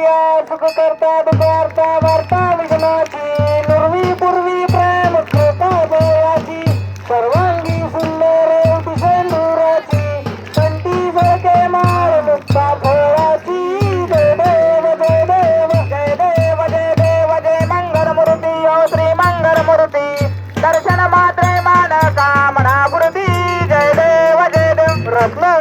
करूया सुख करता दुख अर्था वार्ता विघ्नाची नुर्वी पूर्वी प्रेम कृता देवाची सर्वांगी सुंदर पिशंदुराची कंटी झळके माळ मुक्ता फळाची. जय देव जय देव जय देव जय देव जय मंगल मूर्ती ओ श्री मंगल मूर्ती दर्शन मात्रे मान कामना पूर्ती जय देव जय देव. रत्न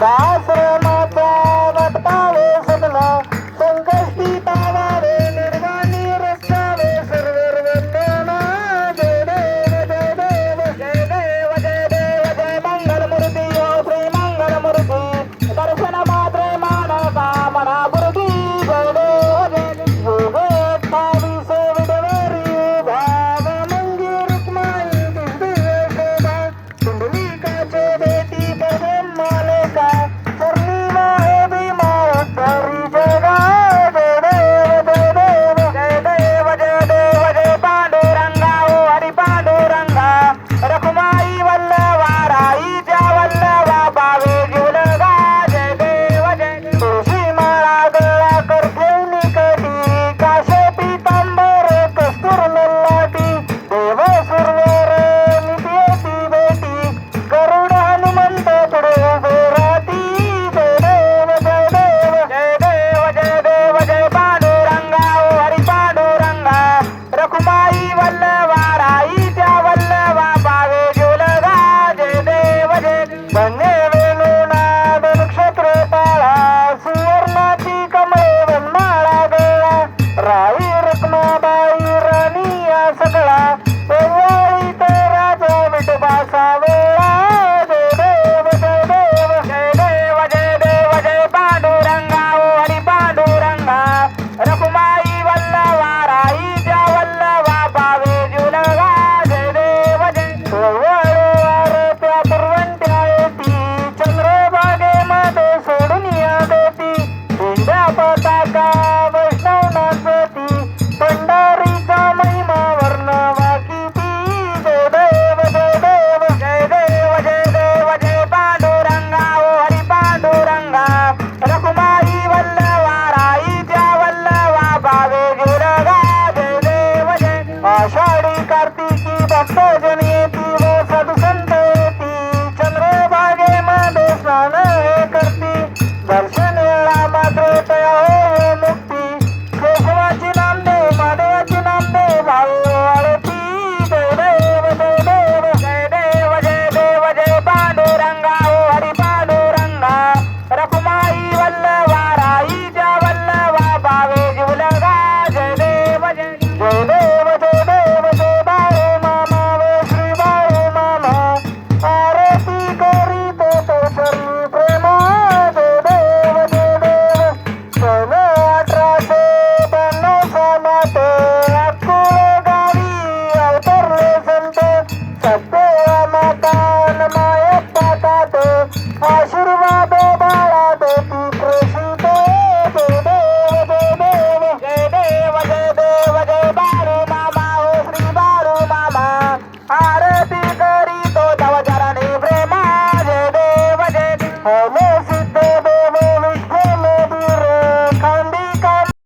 ದಾಸರ Pastor. I'm matar.